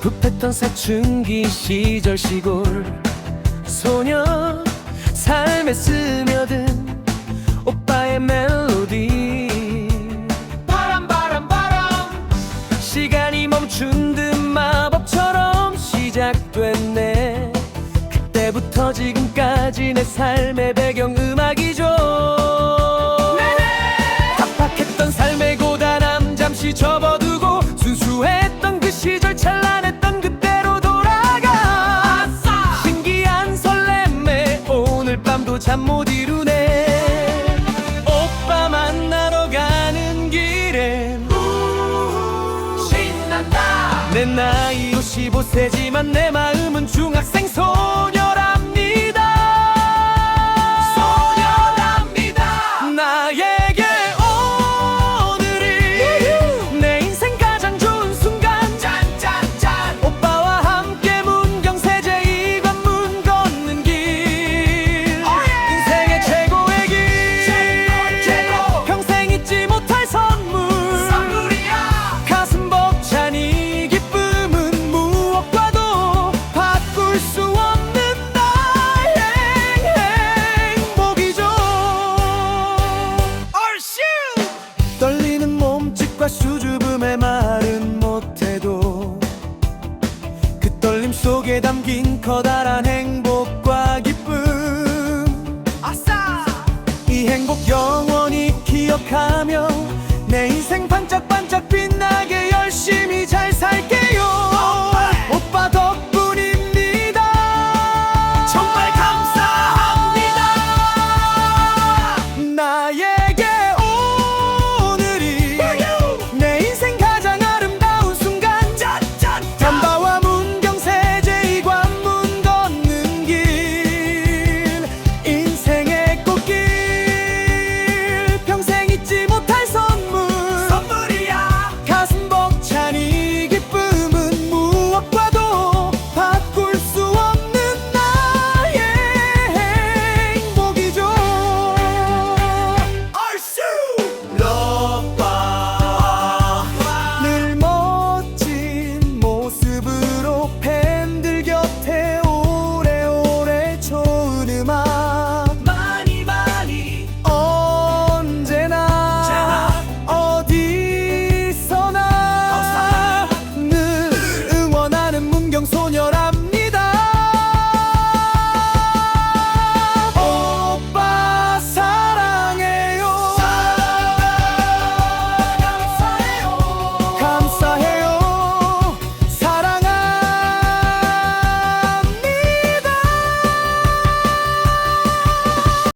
풋풋했던 사춘기 시절 시골. 소녀 삶에 스며든 오빠의 멜로디. 바람 바람 바람. 시간이 멈춘 듯 마법처럼 시작됐네. 그때부터 지금까지 내 삶의 배경 음악이죠. 팍팍했던 삶의 고단함 잠시 접어두고 순수했던 그 시절 찬란 잠 못 이루네. 오빠 만나러 가는 길엔 신난다. 내 나이 55세지만 내 마음은 중학생 소 수줍음의 말은 못해도 그 떨림 속에 담긴 커다란 행복과 기쁨. 아싸! 이 행복 영원히 기억하며 내 인생 반짝반짝 빛나게 열심히 잘 살게요